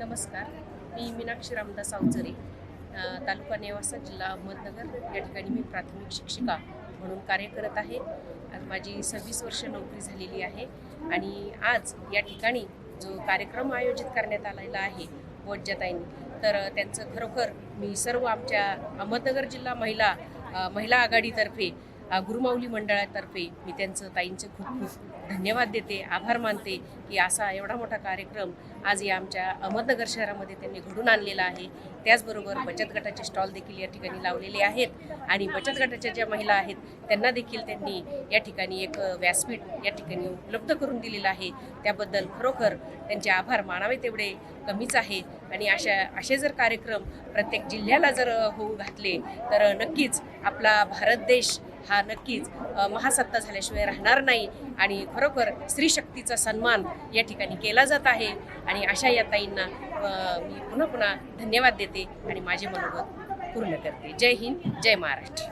नमस्कार. मी मीनाक्षी रामदास अवचरे तालुका नेवासा जिल्हा अहमदनगर. या ठिकाणी मी प्राथमिक शिक्षिका म्हणून कार्य करत आहे. माझी सव्वीस वर्ष नोकरी झालेली आहे आणि आज या ठिकाणी जो कार्यक्रम आयोजित करण्यात आलेला आहे वज्जताईंनी तर त्यांचं खरोखर मी सर्व आमच्या अहमदनगर जिल्हा महिला महिला आघाडीतर्फे गुरुमाऊली मंडळातर्फे मी त्यांचं ताईंचं खूप खूप धन्यवाद देते आभार मानते की असा एवढा मोठा कार्यक्रम आज या आमच्या अहमदनगर शहरामध्ये त्यांनी घडून आणलेला आहे. त्याचबरोबर बचत गटाचे स्टॉल देखील या ठिकाणी लावलेले आहेत आणि बचत गटाच्या ज्या महिला आहेत त्यांना देखील त्यांनी या ठिकाणी एक व्यासपीठ या ठिकाणी उपलब्ध करून दिलेलं आहे. त्याबद्दल खरोखर त्यांचे आभार मानावे तेवढे कमीच आहे आणि अशा असे जर कार्यक्रम प्रत्येक जिल्ह्याला जर होऊ घातले तर नक्कीच आपला भारत देश हा नक्कीच महासत्ता झाल्याशिवाय राहणार नाही आणि खरोखर स्त्री शक्तीचा सन्मान या ठिकाणी केला जात आहे आणि अशा या ताईंना मी पुन्हा पुन्हा धन्यवाद देते आणि माझे मनोगत पूर्ण करते. जय हिंद जय महाराष्ट्र.